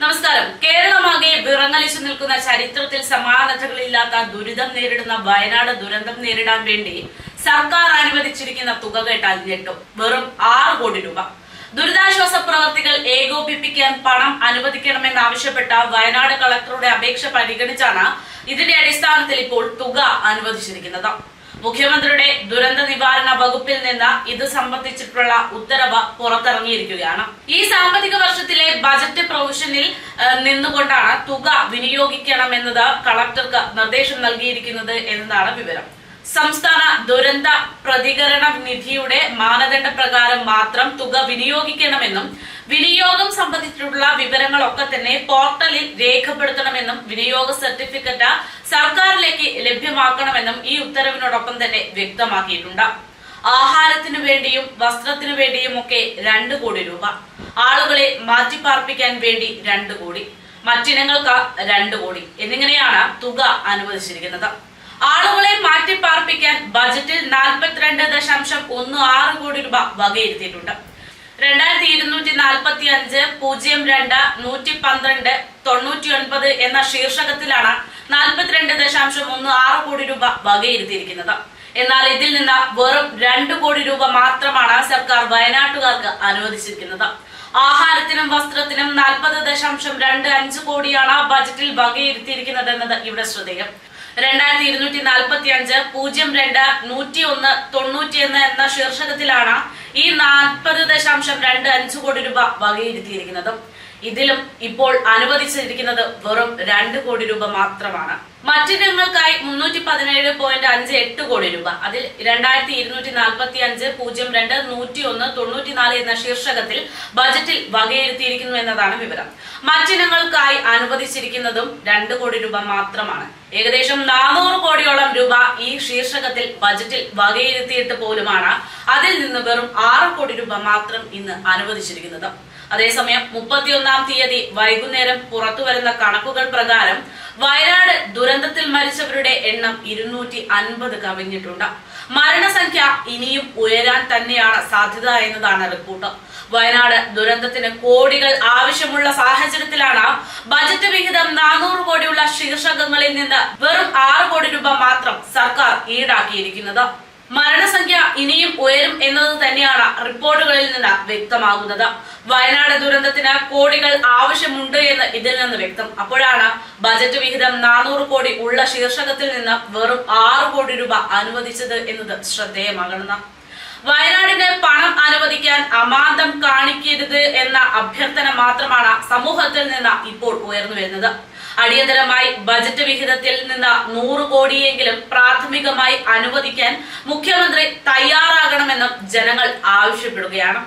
നമസ്കാരം. കേരളമാകെ വിറങ്ങലിച്ചു നിൽക്കുന്ന ചരിത്രത്തിൽ സമാനതകളില്ലാത്ത ദുരിതം നേരിടുന്ന വയനാട് ദുരന്തം നേരിടാൻ വേണ്ടി സർക്കാർ അനുവദിച്ചിരിക്കുന്ന തുക കേട്ടാൽ ഞെട്ടും. വെറും ആറ് കോടി രൂപ. ദുരിതാശ്വാസ പ്രവർത്തികൾ ഏകോപിപ്പിക്കാൻ പണം അനുവദിക്കണമെന്നാവശ്യപ്പെട്ട വയനാട് കളക്ടറുടെ അപേക്ഷ പരിഗണിച്ചാണ് ഇതിന്റെ അടിസ്ഥാനത്തിൽ ഇപ്പോൾ തുക അനുവദിച്ചിരിക്കുന്നത്. മുഖ്യമന്ത്രിയുടെ ദുരന്ത നിവാരണ വകുപ്പിൽ നിന്ന് ഇത് സംബന്ധിച്ചിട്ടുള്ള ഉത്തരവ് പുറത്തിറങ്ങിയിരിക്കുകയാണ്. ഈ സാമ്പത്തിക വർഷത്തിലെ ബജറ്റ് പ്രൊവിഷനിൽ നിന്നുകൊണ്ടാണ് തുക വിനിയോഗിക്കണമെന്നത് കളക്ടർക്ക് നിർദ്ദേശം നൽകിയിരിക്കുന്നത് എന്നതാണ് വിവരം. സംസ്ഥാന ദുരന്ത പ്രതികരണ നിധിയുടെ മാനദണ്ഡ പ്രകാരം മാത്രം തുക വിനിയോഗിക്കണമെന്നും വിനിയോഗം സംബന്ധിച്ചിട്ടുള്ള വിവരങ്ങളൊക്കെ തന്നെ പോർട്ടലിൽ രേഖപ്പെടുത്തണമെന്നും വിനിയോഗ സർട്ടിഫിക്കറ്റ് സർക്കാരിലേക്ക് ലഭ്യമാക്കണമെന്നും ഈ ഉത്തരവിനോടൊപ്പം തന്നെ വ്യക്തമാക്കിയിട്ടുണ്ട്. ആഹാരത്തിനു വേണ്ടിയും വസ്ത്രത്തിനു വേണ്ടിയും ഒക്കെ രണ്ട് കോടി രൂപ. ആളുകളെ മാറ്റിപ്പാർപ്പിക്കാൻ വേണ്ടി രണ്ട് കോടി. മറ്റിനങ്ങൾക്ക് രണ്ട് കോടി. എന്നിങ്ങനെയാണ് തുക അനുവദിച്ചിരിക്കുന്നത്. ആളുകളെ മാറ്റിപ്പാർപ്പിക്കാൻ ബജറ്റിൽ നാൽപ്പത്തിരണ്ട് ദശാംശം ഒന്ന് ആറ് കോടി രൂപ വകയിരുത്തിയിട്ടുണ്ട്. രണ്ടായിരത്തി നാൽപ്പത്തി അഞ്ച് പൂജ്യം രണ്ട് നൂറ്റി പന്ത്രണ്ട് തൊണ്ണൂറ്റി ഒൻപത് എന്ന ശീർഷകത്തിലാണ് നാൽപ്പത്തിരണ്ട് ദശാംശം ഒന്ന് ആറ് കോടി രൂപ വകയിരുത്തിയിരിക്കുന്നത്. എന്നാൽ ഇതിൽ നിന്ന് വെറും രണ്ട് കോടി രൂപ മാത്രമാണ് സർക്കാർ വയനാട്ടുകാർക്ക് അനുവദിച്ചിരിക്കുന്നത്. ആഹാരത്തിനും വസ്ത്രത്തിനും നാൽപ്പത് ദശാംശം രണ്ട് അഞ്ച് കോടിയാണ് ബജറ്റിൽ വകയിരുത്തിയിരിക്കുന്നത് എന്നത് ഇവിടെ ശ്രദ്ധേയം. രണ്ടായിരത്തി ഇരുന്നൂറ്റി നാൽപ്പത്തി അഞ്ച് പൂജ്യം രണ്ട് നൂറ്റി ഒന്ന് തൊണ്ണൂറ്റിയൊന്ന് എന്ന ശീർഷകത്തിലാണ് ഈ നാൽപ്പത് ദശാംശം രണ്ട് അഞ്ച് കോടി രൂപ വകയിരുത്തിയിരിക്കുന്നത്. ഇതിലും ഇപ്പോൾ അനുവദിച്ചിരിക്കുന്നത് വെറും രണ്ട് കോടി രൂപ മാത്രമാണ്. മറ്റിനങ്ങൾക്കായി മുന്നൂറ്റി പതിനേഴ് പോയിന്റ് അഞ്ച് എട്ട് കോടി രൂപ. അതിൽ രണ്ടായിരത്തി ഇരുന്നൂറ്റി നാൽപ്പത്തി അഞ്ച് പൂജ്യം രണ്ട് നൂറ്റി ഒന്ന് തൊണ്ണൂറ്റിനാല് എന്ന ശീർഷകത്തിൽ ബജറ്റിൽ വകയിരുത്തിയിരിക്കുന്നു എന്നതാണ് വിവരം. മറ്റിനങ്ങൾക്കായി അനുവദിച്ചിരിക്കുന്നതും രണ്ട് കോടി രൂപ മാത്രമാണ്. ഏകദേശം നാനൂറ് കോടിയോളം രൂപ ഈ ശീർഷകത്തിൽ ബജറ്റിൽ വകയിരുത്തിയിട്ട് പോലുമാണ്. അതിൽ നിന്ന് വെറും ആറ് കോടി രൂപ മാത്രം ഇന്ന് അനുവദിച്ചിരിക്കുന്നത്. അതേസമയം മുപ്പത്തിയൊന്നാം തീയതി വൈകുന്നേരം പുറത്തുവരുന്ന കണക്കുകൾ പ്രകാരം വയനാട് ദുരന്തത്തിൽ മരിച്ചവരുടെ എണ്ണം ഇരുന്നൂറ്റി അൻപത് കവിഞ്ഞിട്ടുണ്ട്. മരണസംഖ്യ ഇനിയും ഉയരാൻ തന്നെയാണ് സാധ്യത എന്നതാണ് റിപ്പോർട്ട്. വയനാട് ദുരന്തത്തിന് കോടികൾ ആവശ്യമുള്ള സാഹചര്യത്തിലാണ് ബജറ്റ് വിഹിതം നാനൂറ് കോടിയുള്ള ശീർഷകങ്ങളിൽ നിന്ന് വെറും ആറ് കോടി രൂപ മാത്രം സർക്കാർ ഈടാക്കിയിരിക്കുന്നത്. മരണസംഖ്യ ഇനിയും ഉയരും എന്നത് തന്നെയാണ് റിപ്പോർട്ടുകളിൽ നിന്ന് വ്യക്തമാകുന്നത്. വയനാട് ദുരന്തത്തിന് കോടികൾ ആവശ്യമുണ്ട് എന്ന് ഇതിൽ നിന്ന് വ്യക്തം. അപ്പോഴാണ് ബജറ്റ് വിഹിതം നാനൂറ് കോടി ഉള്ള ശീർഷകത്തിൽ നിന്ന് വെറും ആറ് കോടി രൂപ അനുവദിച്ചത് എന്നത് ശ്രദ്ധേയമാകണം. വയനാടിന് പണം അനുവദിക്കാൻ അമാന്തം കാണിക്കരുത് എന്ന അഭ്യർത്ഥന മാത്രമാണ് സമൂഹത്തിൽ നിന്ന് ഇപ്പോൾ ഉയർന്നു വരുന്നത്. അടിയന്തരമായി ബജറ്റ് വിഹിതത്തിൽ നിന്ന് നൂറ് കോടിയെങ്കിലും പ്രാഥമികമായി അനുവദിക്കാൻ മുഖ്യമന്ത്രി തയ്യാറാകണമെന്നും ജനങ്ങൾ ആവശ്യപ്പെടുകയാണ്.